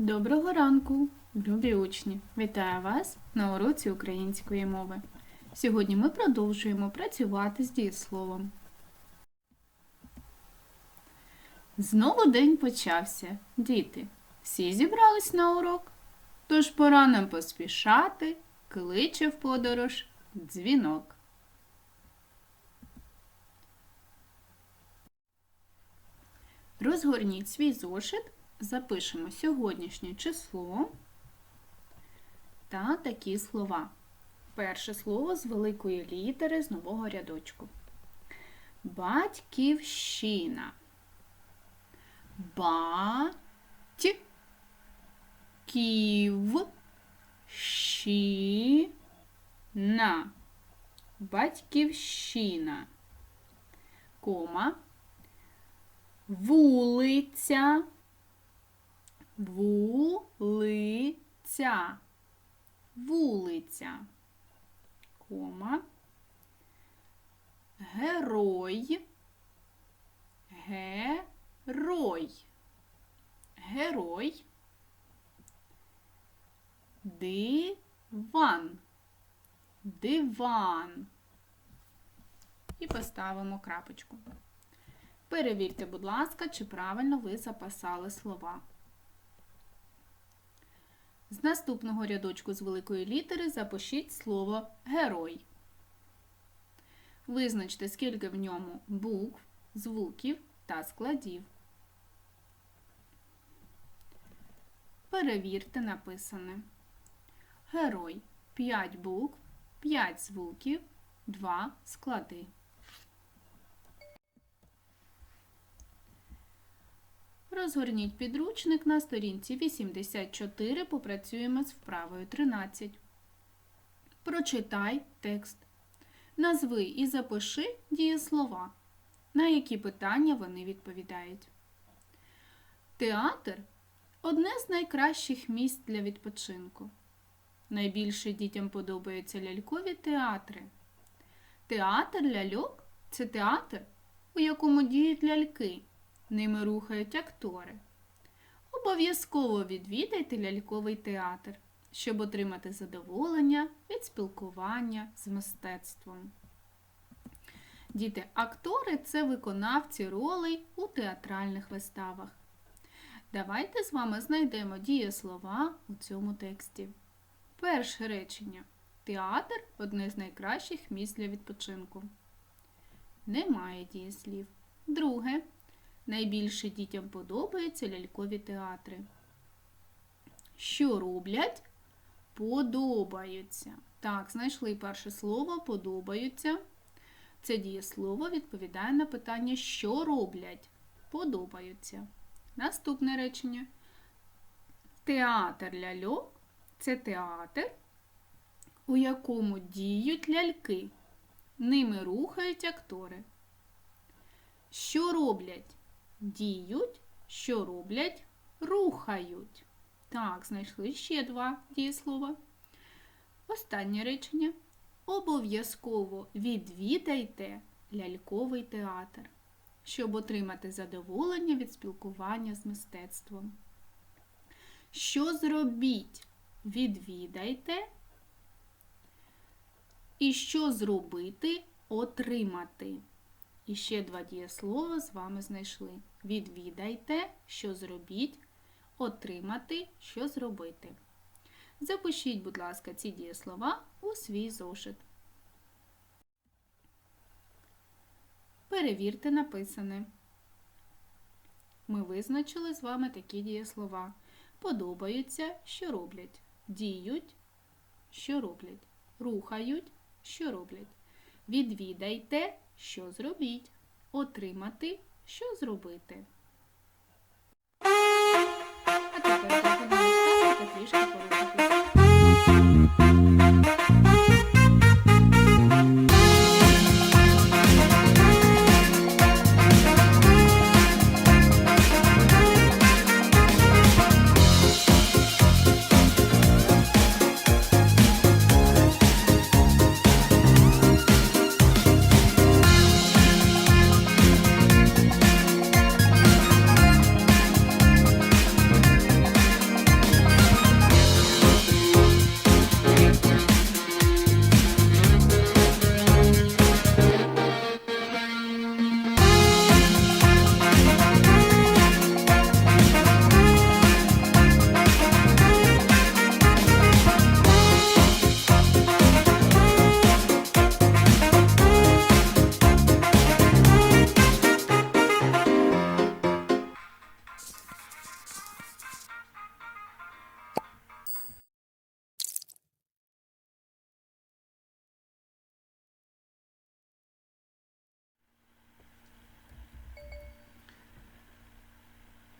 Доброго ранку, любі учні! Вітаю вас на уроці української мови. Сьогодні ми продовжуємо працювати з дієсловом. Знову день почався. Діти, всі зібрались на урок. Тож пора нам поспішати, кличе в подорож дзвінок. Розгорніть свій зошит, запишемо сьогоднішнє число та такі слова. Перше слово з великої літери з нового рядочку. Батьківщина. Бать ків щіна. Батьківщина. Кома. Вулиця. Вулиця. Вулиця. Кома. Герой. Герой. Герой. Диван. Диван. І поставимо крапочку. Перевірте, будь ласка, чи правильно ви записали слова. З наступного рядочку з великої літери запишіть слово герой. Визначте, скільки в ньому букв, звуків та складів. Перевірте написане. Герой 5 букв, 5 звуків, 2 склади. Розгорніть підручник на сторінці 84, попрацюємо з вправою 13. Прочитай текст. Назви і запиши дієслова, на які питання вони відповідають. Театр одне з найкращих місць для відпочинку. Найбільше дітям подобаються лялькові театри. Театр ляльок це театр, у якому діють ляльки. Ними рухають актори. Обов'язково відвідайте ляльковий театр, щоб отримати задоволення від спілкування з мистецтвом. Діти, актори це виконавці ролей у театральних виставах. Давайте з вами знайдемо дієслова у цьому тексті. Перше речення. Театр одне з найкращих місць для відпочинку. Немає дієслів. Друге. Найбільше дітям подобаються лялькові театри. Що роблять? Подобаються. Так, знайшли перше слово подобаються. Це дієслово відповідає на питання, що роблять? Подобаються. Наступне речення. Театр ляльок це театр, у якому діють ляльки. Ними рухають актори. Що роблять? Діють, що роблять, рухають. Так, знайшли ще два дієслова. Останнє речення. Обов'язково відвідайте ляльковий театр, щоб отримати задоволення від спілкування з мистецтвом. Що зробіть? Відвідайте. І що зробити? Отримати. І ще два дієслова з вами знайшли. Відвідайте, що зробіть, отримати, що зробити. Запишіть, будь ласка, ці дієслова у свій зошит. Перевірте написане. Ми визначили з вами такі дієслова. Подобаються, що роблять. Діють, що роблять. Рухають, що роблять. Відвідайте, що зробіть. Отримати, що зробити. А тепер пропоную трішки порухатись.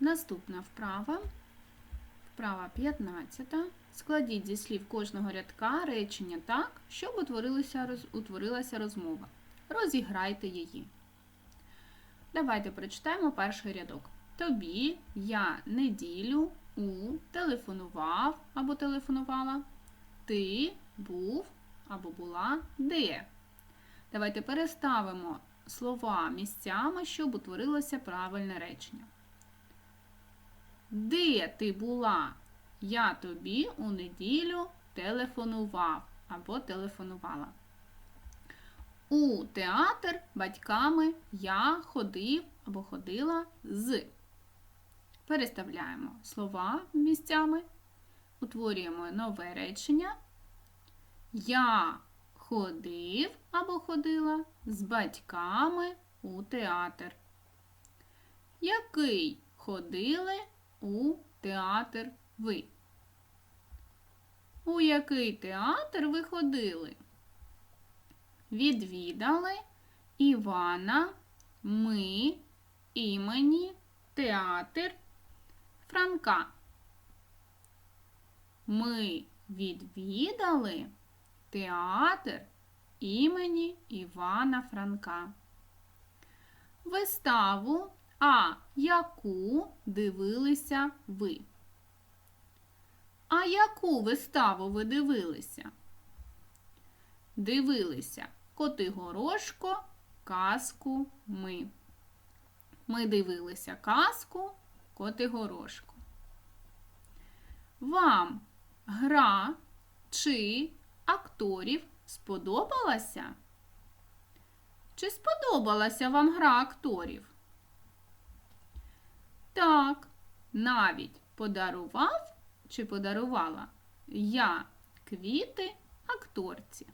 Наступна вправа. Вправа 15. Складіть зі слів кожного рядка речення так, щоб утворилася, утворилася розмова. Розіграйте її. Давайте прочитаємо перший рядок. Тобі я неділю у телефонував або телефонувала. Ти був або була де. Давайте переставимо слова місцями, щоб утворилося правильне речення. Де ти була? Я тобі у неділю телефонував або телефонувала. У театр батьками я ходив або ходила з. Переставляємо слова місцями, утворюємо нове речення. Я ходив або ходила з батьками у театр. Який ходили у театр ви? У який театр ви ходили? Відвідали Івана ми імені театр Франка. Ми відвідали театр імені Івана Франка. Виставу, а яку дивилися ви? А яку виставу ви дивилися? Дивилися Котигорошко, казку ми. Ми дивилися казку Котигорошко. Вам гра чи акторів сподобалася? Чи сподобалася вам гра акторів? Так, навіть подарував чи подарувала я квіти акторці.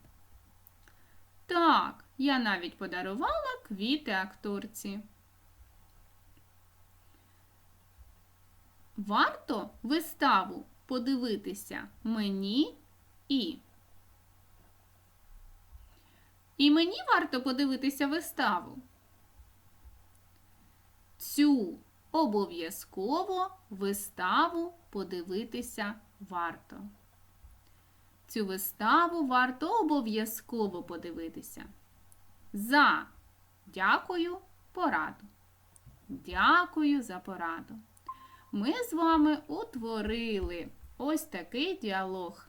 Так, я навіть подарувала квіти акторці. Варто виставу подивитися мені і. І мені варто подивитися виставу. Цю обов'язково виставу подивитися варто. Цю виставу варто обов'язково подивитися. За дякую пораду. Дякую за пораду. Ми з вами утворили ось такий діалог.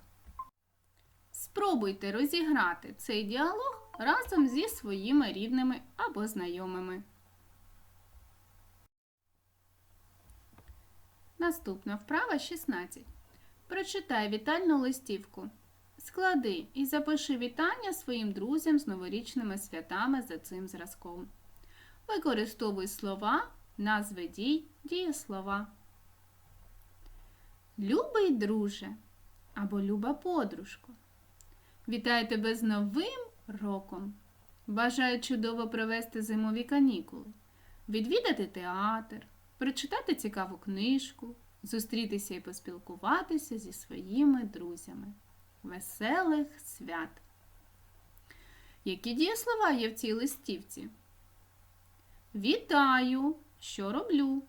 Спробуйте розіграти цей діалог разом зі своїми рідними або знайомими. Наступна вправа 16. Прочитай вітальну листівку. Склади і запиши вітання своїм друзям з новорічними святами за цим зразком. Використовуй слова, назви дій, дієслова. Любий друже або люба подружко. Вітаю тебе з Новим роком! Бажаю чудово провести зимові канікули, відвідати театр, прочитати цікаву книжку, зустрітися і поспілкуватися зі своїми друзями. Веселих свят! Які дієслова є в цій листівці? Вітаю, що роблю.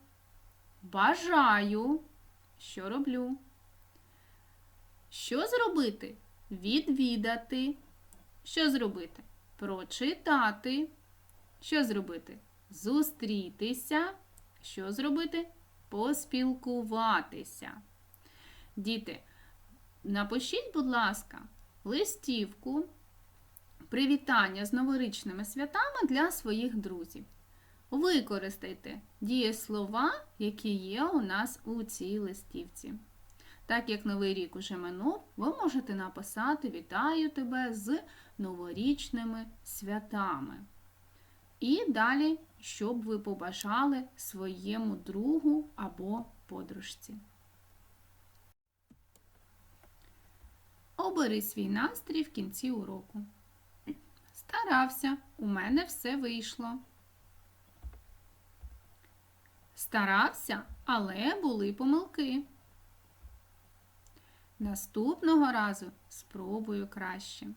Бажаю, що роблю. Що зробити? Відвідати. Що зробити? Прочитати. Що зробити? Зустрітися. Що зробити? Поспілкуватися. Діти, напишіть, будь ласка, листівку привітання з новорічними святами для своїх друзів. Використайте дієслова, які є у нас у цій листівці. Так як новий рік уже минув, ви можете написати Вітаю тебе з новорічними святами. І далі, щоб ви побажали своєму другу або подружці. Обери свій настрій в кінці уроку. Старався, у мене все вийшло. Старався, але були помилки. Наступного разу спробую краще.